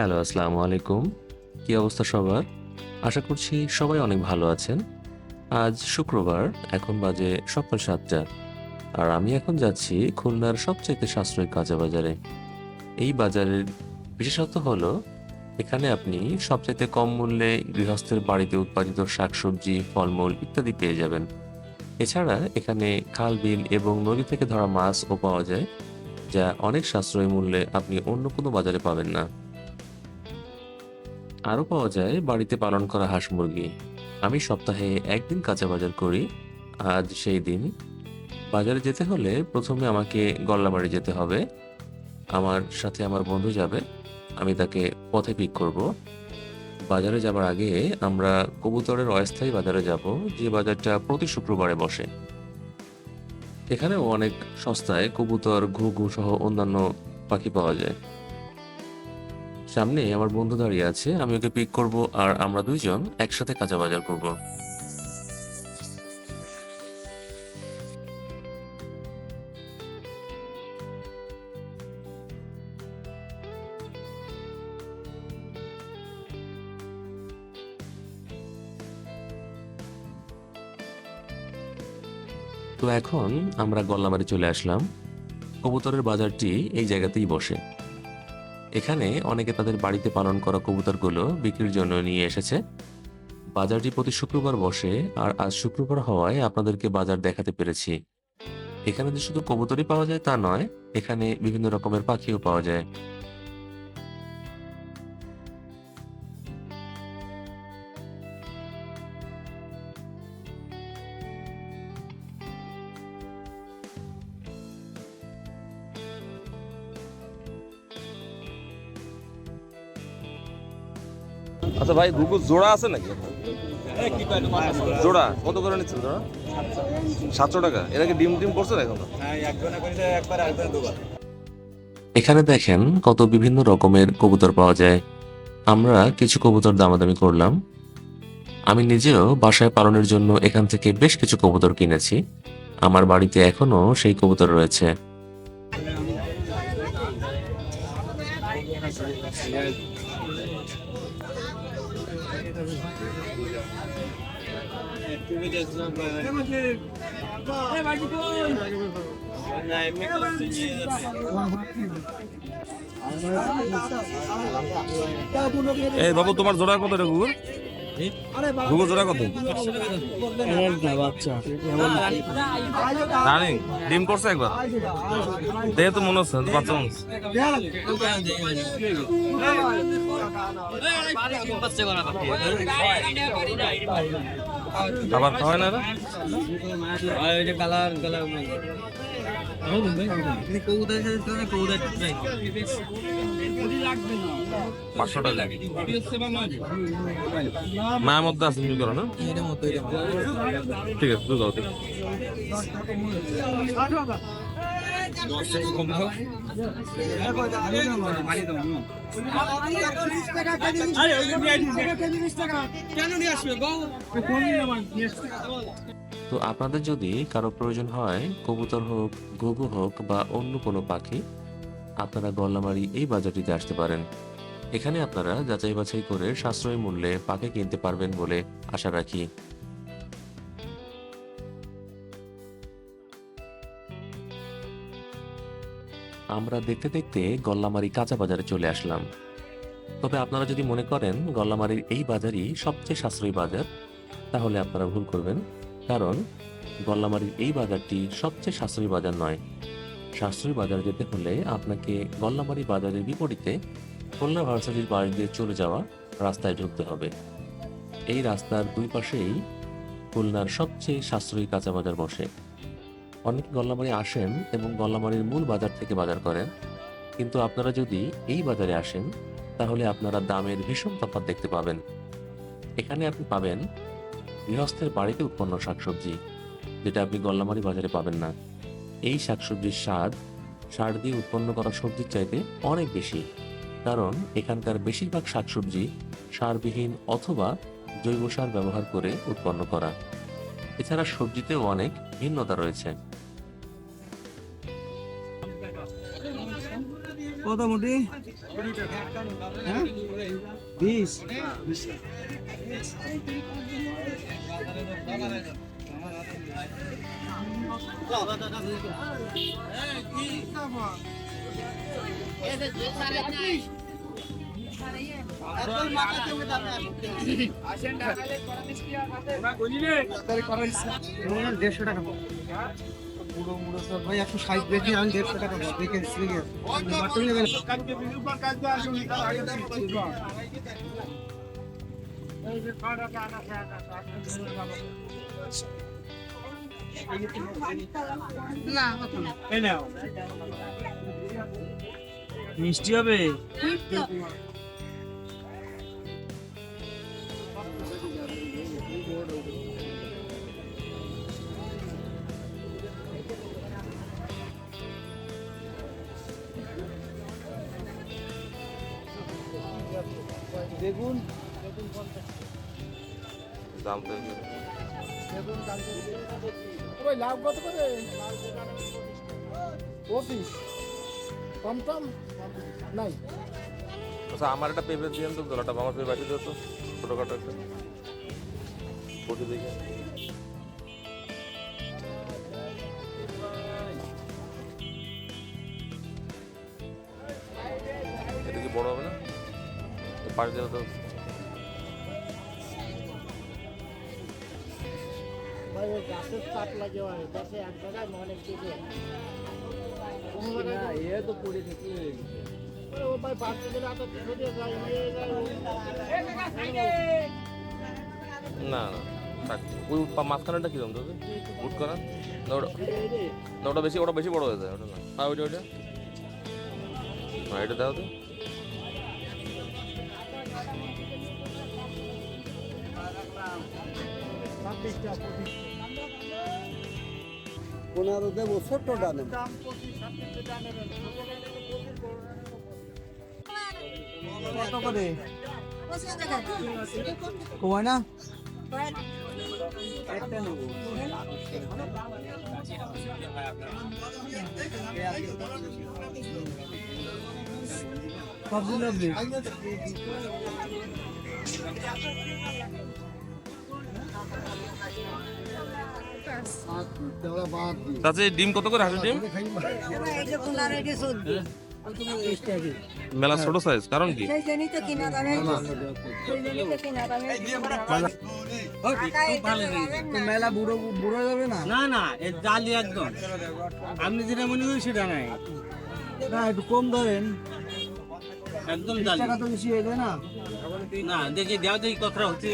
Hello, আসসালামু আলাইকুম। কি অবস্থা সবার? আশা করছি সবাই অনেক ভালো আছেন। আজ শুক্রবার, এখন বাজে সকাল সাতটা। আর আমি এখন যাচ্ছি খুলনার সবচাইতে সাশ্রয়ী কাঁচা বাজারে। এই বাজারের বিশেষত্ব হলো, এখানে আপনি সবচাইতে কম মূল্যে গৃহস্থের বাড়িতে উৎপাদিত শাকসবজি, ফলমূল ইত্যাদি পেয়ে যাবেন। এছাড়া এখানে খাল, বিল এবং নদী থেকে ধরা মাছও পাওয়া যায়, যা অনেক সাশ্রয়ী মূল্যে আপনি অন্য কোনো বাজারে পাবেন না। আরও পাওয়া যায় বাড়িতে পালন করা হাঁস মুরগি। আমি সপ্তাহে একদিন কাঁচা বাজার করি, আজ সেই দিন। বাজারে যেতে হলে প্রথমে আমাকে গল্লাবাড়ি যেতে হবে। আমার সাথে আমার বন্ধু যাবে, আমি তাকে পথে পিক করব। বাজারে যাবার আগে আমরা কবুতরের অস্থায়ী বাজারে যাব, যে বাজারটা প্রতি শুক্রবারে বসে। এখানেও অনেক সস্তায় কবুতর, ঘুঘু সহ অন্যান্য পাখি পাওয়া যায়। সামনে আমার বন্ধু দাঁড়িয়ে আছে, আমি ওকে পিক করব আর আমরা দুইজন একসাথে কাঁচা বাজার করব। তো এখন আমরা গল্লাবাড়ি চলে আসলাম। কবুতরের বাজারটি এই জায়গাতেই বসে। এখানে অনেকে তাদের বাড়িতে পালন করা কবুতরগুলো বিক্রির জন্য নিয়ে এসেছে। বাজারটি প্রতি শুক্রবার বসে, আর আজ শুক্রবার হওয়ায় আপনাদেরকে বাজার দেখাতে পেরেছি। এখানে যে শুধু কবুতরই পাওয়া যায় তা নয়, এখানে বিভিন্ন রকমের পাখিও পাওয়া যায়। আচ্ছা ভাই গুগু জোড়া আছে নাকি? জোড়া, কত করে নিচ্ছেন জোড়া? সাতশো টাকা। ডিম করছে এখন? এখানে দেখেন কত বিভিন্ন রকমের কবুতর পাওয়া যায়। আমরা কিছু কবুতর দামাদামি করলাম। আমি নিজেও বাসায় পালনের জন্য এখান থেকে বেশ কিছু কবুতর কিনেছি। আমার বাড়িতে এখনও সেই কবুতর রয়েছে। এই বাবু তোমার জোড়া কত রে গুগু গুগু জোড়া কত বাচ্চা রানিং ডিম করছে একবার দেখে তো মনে হচ্ছে বাচ্চা মনে খাবার খাওয়ায় না? কালার কালার মায়ের মধ্যে আছে তুমি করো না? ঠিক আছে তুই যাও দেখি। তো আপনাদের যদি কারও প্রয়োজন হয়, কবুতর হোক, ঘুঘু হোক বা অন্য কোনো পাখি, আপনারা গল্লামারি এই বাজারটিতে আসতে পারেন। এখানে আপনারা যাচাই বাছাই করে সাশ্রয়ী মূল্যে পাখি কিনতে পারবেন বলে আশা রাখি। আমরা দেখতে দেখতে গল্লামারি কাঁচা বাজারে চলে আসলাম। তবে আপনারা যদি মনে করেন গল্লামারির এই বাজারই সবচেয়ে সাশ্রয়ী বাজার, তাহলে আপনারা ভুল করবেন। কারণ গল্লামারির এই বাজারটি সবচেয়ে সাশ্রয়ী বাজার নয়। সাশ্রয়ী বাজারে যেতে হলে আপনাকে গল্লামারি বাজারের বিপরীতে খুলনা ভার্সিটির বাড়ি দিয়ে চলে যাওয়া রাস্তায় ঢুকতে হবে। এই রাস্তার দুই পাশেই খুলনার সবচেয়ে সাশ্রয়ী কাঁচা বাজার বসে। অনেকে গল্লামারি আসেন এবং গল্লামারির মূল বাজার থেকে বাজার করেন। কিন্তু আপনারা যদি এই বাজারে আসেন, তাহলে আপনারা দামের ভীষণ তফাৎ দেখতে পাবেন। এখানে আপনি পাবেন গৃহস্থের বাড়িতে উৎপন্ন শাকসবজি, যেটা আপনি গল্লামারি বাজারে পাবেন না। এই শাকসবজির স্বাদ, সার দিয়ে উৎপন্ন করা সবজির চাইতে অনেক বেশি। কারণ এখানকার বেশিরভাগ শাকসবজি সারবিহীন অথবা জৈব সার ব্যবহার করে উৎপন্ন করা। এছাড়া সবজিতেও অনেক ভিন্নতা রয়েছে। মোটামুটি। হ্যাঁ? বিশ। দেড়শো টাকা। বুড়ো বুড়ো সব ভাই একশো ষাট বেশি আমি দেড়শো টাকা পাবো দেখে দেখে মিষ্টি হবে? বেগুন। দাম তো ওই লাভ কত করে? পঁচিশ। কম টম? নাই। আচ্ছা আমার একটা পেপার দিয়ে তো দোলাটা আমার পেপার বাকি দিও তো ছোটোখাটো একটা। দেখে পাশ দিয়ে তো গাছের চাপ লাগে গাছে এক জায়গায় অনেক দিকে এ তো পড়ে থেকে ভাই বাড়তে গেলে এত ছড়িয়ে যায় ইয়ে না না থাক। ওই মাঝখানেটা কীরকম তো বুট করা। না ওটা না ওটা বেশি ওটা বেশি বড় হয়ে যায় ওটা না। হ্যাঁ ওইটা ওইটা। হ্যাঁ এটা দাও তো। পনেরো দেবো ছোট্টটা নেব কত না? একটা সবজি লাগবে? তাতে ডিম কত করে হাঁসের ডিম? মেলা ছোট সাইজ কারণ কি? মেলা বুড়ো বুড়ো যাবে না না না এ জালি একদম। আপনি যেটা মনে করেন সেটা নাই। না একটু কম ধরেন। একদম জালি। টাকা তো বেশি হয়ে যায় না। না দেখি দেওয়া দেখি কথা হচ্ছে।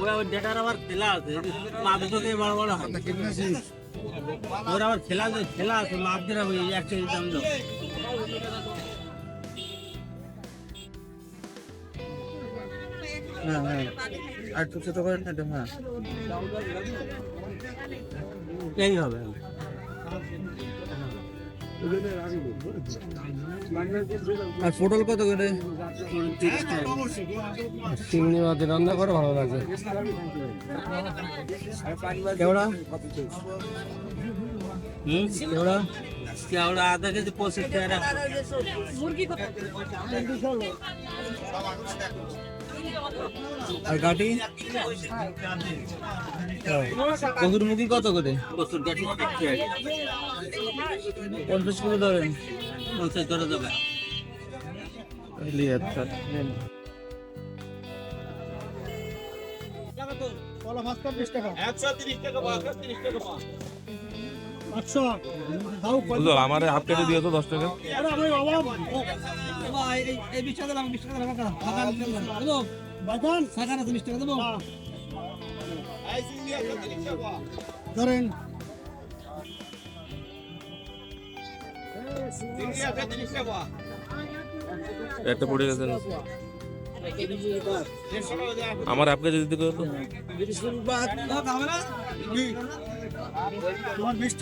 ওরা ওই ডেটার আবার খেলা আছে। মাপ তোকে বড় বড় হয়। ওরা আবার খেলা আছে খেলা আছে মাপ দিরা ওই একশো দাম দাও। হ্যাঁ হ্যাঁ। আর ছোট করেন না হ্যাঁ। এই হবে। আর পটল কত করে? চিংড়ি মাছ রান্না করে ভালো লাগে। কেওড়া? হুম? কেওড়া? কেওড়া আধা কেজি পঁচিশ টাকা। মুরগি কত আর গাটি? কচুর মুখি কত করে? পঞ্চাশ কিলো ধরেন। পঞ্চাশ ধরে দেবে আচ্ছা কলা মাছ বিশ টাকা। একশো খাও বুঝলো আমার হাফ কেটে দিও তো দশ টাকা। এই বিশ টাকা বিশ টাকা টাকা দেবো। ধরেন। একটা পড়ে গেছে আমার হাফ কেজি দিতে তো তোমার বিশ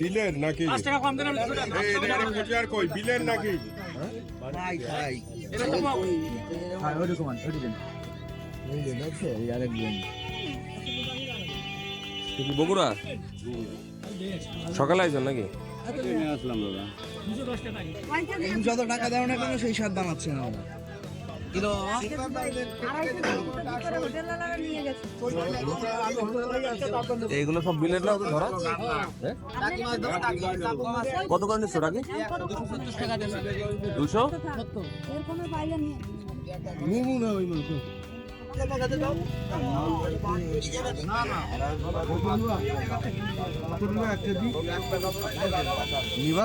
বিলের নাকি? কই বিলের নাকি? বগুড়া? সকালে আইছেন নাকি? আসলাম যত টাকা দেও না কেন? সেই স্বাদ বানাচ্ছে না ওরা। এইগুলো সব বিলের না ধরা হ্যাঁ? কত করে নিচ্ছ টাকা? দুশো? নিবা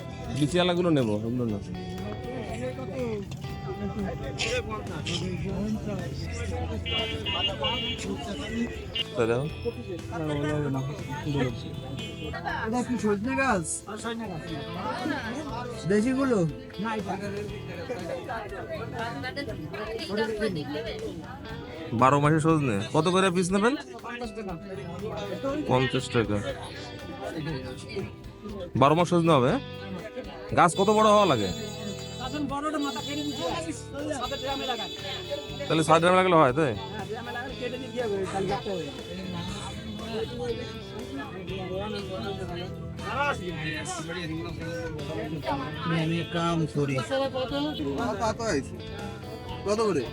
আলাগুলো নেব ওগুলো না দেখো। এটা কি সজনে গাছ? দেশি গুলো? বারো মাসে সজনে। কত করে পিস নেবেন? পঞ্চাশ টাকা। বারো মাস সজনে হবে? গাছ কত বড় হওয়া লাগে? ড্রামে তাহলে ষাট গ্রাম লাগলে হয় তাই হ্যাঁ ড্রামে আমি কাম করি। কত করে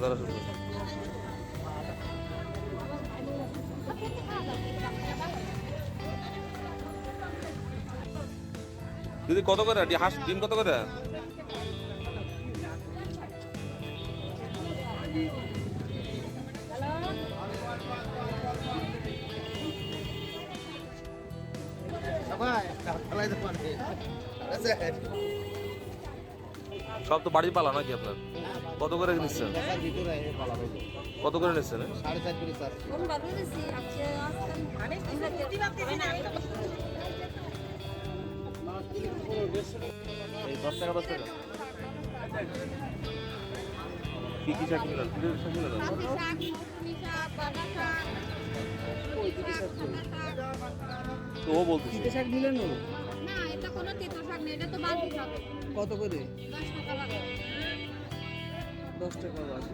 তারা শুধু। দিদি কত করে? হাঁস ডিম কত করে? সব তো বাড়ি পালা নাকি আপনার? কত করে নিচ্ছেন? কত করে নিচ্ছেন? দিছি? আজকে এই দশ টাকা দশ টাকা। কি কি শাক নিলেন? কি কি শাক নিলেন? তো ও বলতেছে না? এটা কোনো তেতো শাক না এটা তো শাক কত করে? দশ টাকা লাগে। দশ টাকা বাস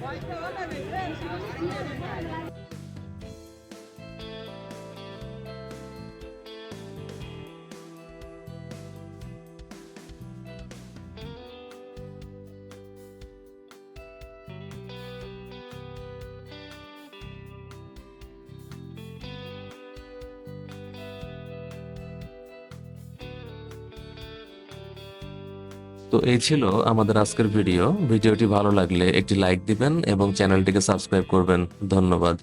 পয়সা তো এই ছিল আমাদের আজকের ভিডিও। ভিডিওটি ভালো লাগলে একটি লাইক দিবেন এবং চ্যানেলটিকে সাবস্ক্রাইব করবেন। ধন্যবাদ।